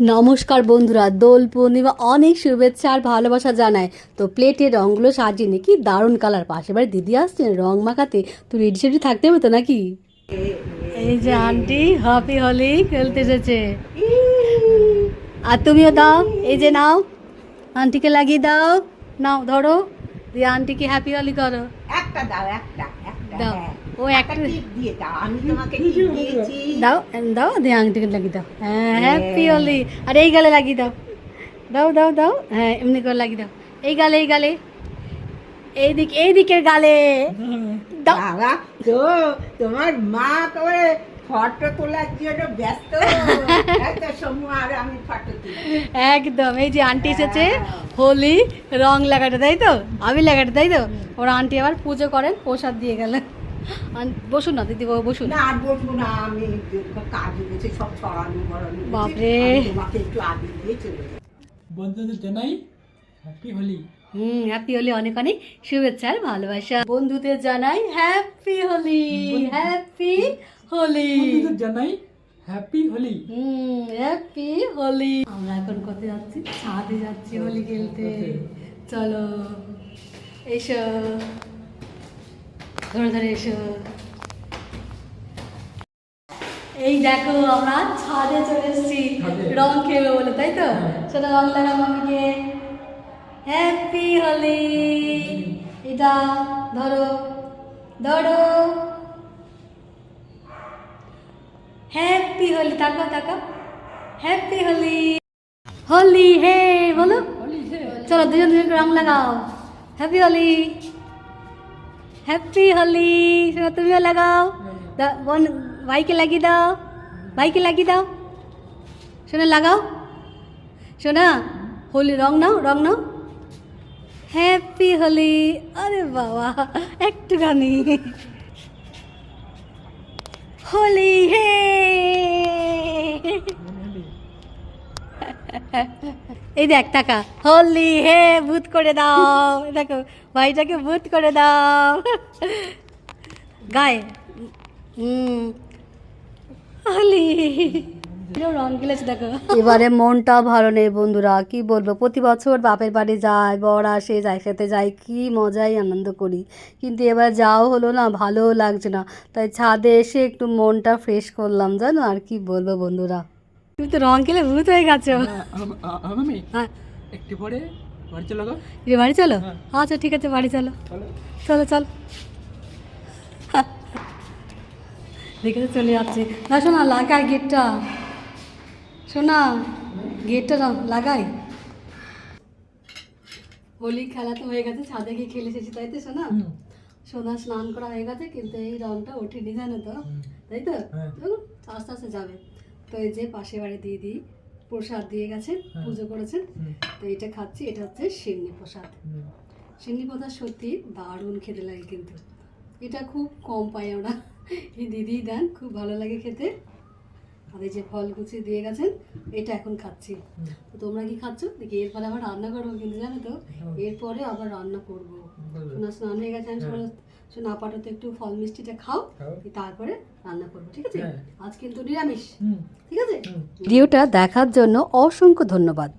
নমস্কার বন্ধুরা দোল পূর্ণিমা অনেক শুভেচ্ছা আর ভালোবাসা জানায়। তো প্লেটের রঙগুলো সাজিয়ে নি কি দারুণ কালার পাশে বাড়ি দিদি আসছেন রং মাখাতে। তো রেডি সেডি থাকতে হবে তো নাকি? এই যে আন্টি হ্যাপি হলি খেলতে এসেছে। আর তুমিও দাও এই যে নাও। আন্টিকে লাগিয়ে দাও। নাও ধরো। দিয়ে আন্টিকে হ্যাপি হলি করো। একটা দাও একটা একটা দাও। হ্যাঁ। ও একটা একটা টিপ দিয়ে দাও আমি তোমাকে টিপ দিয়েছি। দাও দাও আংটিকে লাগিয়ে দাও। হ্যাঁ হ্যাপি হলি আর এই গালে লাগিয়ে দাও। দাও দাও দাও। হ্যাঁ এমনি করে লাগিয়ে দাও। এই গালে এই গালে। এই দিক এই দিকের গালে বাবা তো তোমার মা তোমার ফটো তোলার জন্য ব্যস্ত। আর আমি ফটো একদম। এই যে আন্টি এসেছে হোলি রং লাগাতে তাই তো? আমি লাগাতে তাই তো? ওরা আন্টি আবার পুজো করেন প্রসাদ দিয়ে গেলেন বসুন না দিদি বসুন। না আর বসবো না আমি কাজ গেছে সব ছড়ানো বড়ানো বাপরে। তোমাকে একটু আগে দিয়ে চলে বন্ধুদের জানাই happy Holi hmm happy Holi অনেক অনেক শুভেচ্ছা আর ভালোবাসা। বন্ধুদের জানাই হ্যাপি হোলি হ্যাপি হোলি বন্ধুদের জানাই happy Holi hmm happy Holi আমরা এখন কোথায় যাচ্ছি? ছাদে যাচ্ছি হোলি খেলতে। চলো এসো। ধরে ধরে এসো এই দেখো আমরা ছাদে চলে এসেছি? রং খেলব বলে তাই তো? হ্যাঁ। সেটা রং লাগা মামিকে হ্যাপি হোলি এটা ধরো ধরো। হ্যাপি হোলি তাকাও তাকাও। হ্যাপি হোলি হোলি হে বলো। চলো দুজন দুজন রং লাগাও। হ্যাপি হোলি হ্যাপি হোলি তুমিও লাগাও বোন ভাইকে লাগিয়ে দাও ভাইকে লাগিয়ে দাও শোনা লাগাও শোনা হোলি রং নাও রং নাও হ্যাপি হোলি আরে বাবা একটুখানি হোলি হে এই দেখ, টাকা। হোলি হে, ভূত করে দাও। দেখো, ভাইটাকে ভূত করে দাও। গায়ে। হুম হোলি। এবারে মনটা ভালো নেই, বন্ধুরা। কি বলব? প্রতি বছর বাপের বাড়ি যায় বর আসে যায় সাথে যাই, কি মজাই আনন্দ করি। কিন্তু এবার যাও হলো না, ভালোও লাগছে না। তাই ছাদে এসে একটু মনটা ফ্রেশ করলাম, জানো? আর কি বলব, বন্ধুরা? তুমি তো রং খেলে ভূত হয়ে গেছো। আমি হ্যাঁ। একটু পরে বাড়ি চলে গো। বাড়ি চলো? হ্যাঁ। আচ্ছা ঠিক আছে বাড়ি চলো। চলো। চলো দেখে তো চলে যাচ্ছে। না শোনা লাগাই গেটটা। শোনা গেটটা লাগাই। হোলি খেলা তো হয়ে গেছে ছাদে গিয়ে খেলে এসেছি তাই তো শোনা। সোনা স্নান করা হয়ে গেছে কিন্তু এই রংটা ওঠেনি জানো তো? তাই তো? হ্যাঁ। আস্তে আস্তে যাবে। তো এই যে পাশে বাড়ি দিয়ে দিই প্রসাদ দিয়ে গেছেন হ্যাঁ। পুজো করেছেন তো এটা খাচ্ছি এটা হচ্ছে সিন্নি প্রসাদ। সিন্নি প্রসাদ সত্যি দারুণ খেতে লাগে কিন্তু। এটা খুব কম পাই আমরা। এই দিদি দেন খুব ভালো লাগে খেতে। আর এই যে ফল কুচি দিয়ে গেছেন এটা এখন খাচ্ছি। তো তোমরা কি খাচ্ছ? দেখি এরপরে আবার রান্না করব কিন্তু জানো তো? হ্যাঁ। এরপরে আবার রান্না করব। স্নান হয়ে গেছে আমি হ্যাঁ। পাঠাতে সোনা তো একটু ফল মিষ্টিটা খাও। তারপরে রান্না করব ঠিক আছে হ্যাঁ। আজ কিন্তু নিরামিষ হুম, ঠিক আছে। ভিডিওটা দেখার জন্য অসংখ্য ধন্যবাদ